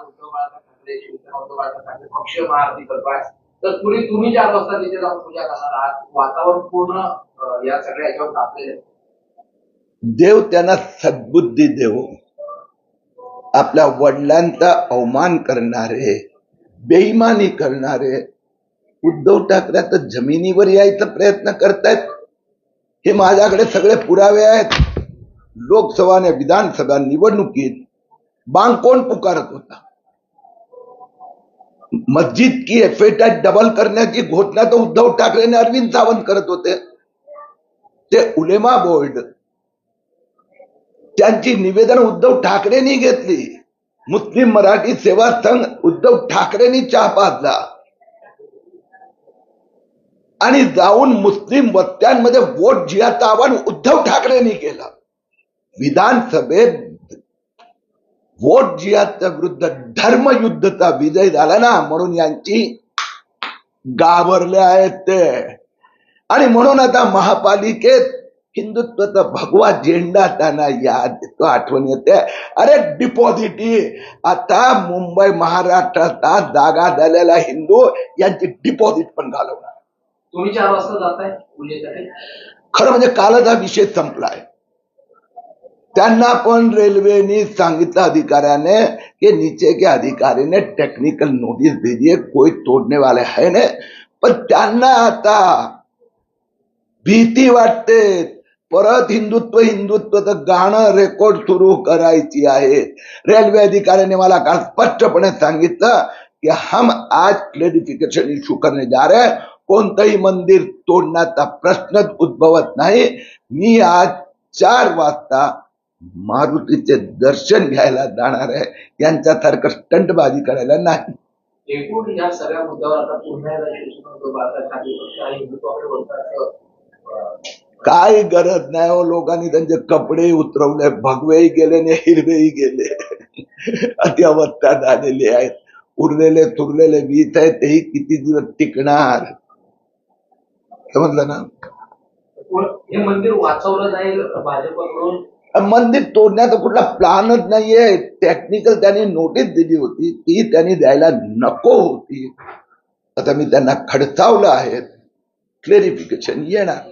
उद्धव बाळासाहेब ठाकरे शिवसेना उद्धव बाळासाहेब ठाकरे पक्ष महारती करताय तर तुम्ही तुम्ही ज्या वाजता तिथे जाऊन पूजा करणार आहात वातावरण पूर्ण या सगळ्या याच्यावर तापलेले देव त्यांना सद्बुद्धी देव. आपल्या वडिलांचा अवमान करणारे बेईमानी करणारे उद्धव ठाकरे आता जमिनीवर यायचा प्रयत्न करतायत. हे माझ्याकडे सगळे पुरावे आहेत. लोकसभा आणि विधानसभा निवडणुकीत बांग कोण पुकारत होता? मस्जिद की एफएटात डबल करण्याची घोषणा तर उद्धव ठाकरे आणि अरविंद सावंत करत होते. ते उलेमा बोर्ड. त्यांची निवेदन उद्धव ठाकरेंनी घेतली. मुस्लिम मराठी सेवा संघ उद्धव ठाकरेंनी चहा पाजला. आणि जाऊन मुस्लिम वस्त्यांमध्ये वोट जिहाचं आवाहन उद्धव ठाकरेंनी केलं. विधानसभेत वोट जिहाच्या विरुद्ध धर्मयुद्धचा विजय झाला ना म्हणून यांची गावरले आहेत ते. आणि म्हणून आता महापालिकेत हिंदुत्वाचा भगवा झेंडा त्यांना याद येतो आठवण येते. अरे डिपॉझिटी आता मुंबई महाराष्ट्राचा जागा झालेला हिंदू यांची डिपॉझिट पण घालवणार. तुम्ही चार वाजता जाताय खरं म्हणजे कालच हा विषय संपलाय. त्यांना पण रेल्वेने सांगितलं अधिकाऱ्याने कि नीचे के अधिकारी ने टेक्निकल नोटिस दीजिए कोई तोड़ने वाले है ने पण त्यांना आता भीती वाटते. परत हिंदुत्व हिंदुत्वचं गाणं रेकॉर्ड सुरू करायची आहे. रेल्वे अधिकाऱ्याने मला काल स्पष्टपणे सांगितलं की हम आज क्लेरिफिकेशन इश्यू करणे जा रहे कोणतंही मंदिर तोडण्याचा प्रश्नच उद्भवत नाही. मी आज चार वाजता मारुतीचे दर्शन घ्यायला जाणार आहे. यांच्यासारखं स्टंटबाजी करायला नाही. एकूण या सगळ्या मुद्द्यावर आता पुन्हा एकदा शिवसेना उद्धव बाळासाहेब ठाकरे पक्ष आणि हिंदुत्वाकडे वळतात अं, काय गरज नाही हो लोकांनी त्यांचे कपडे उतरवले भगवेही गेले आणि हिरवेही गेले. अति अवस्था झालेली आहेत. उरलेले तुरलेले वीज आहेत तेही किती दिवस टिकणार? समजलं ना? हे मंदिर वाचवलं जाईल भाजपकडून? मंदिर तोडण्याचा कुठला प्लॅनच नाहीये. टेक्निकल त्यांनी नोटीस दिली होती. ती त्यांनी द्यायला नको होती. आता मी त्यांना खडसावलं आहे. क्लेरिफिकेशन येणार.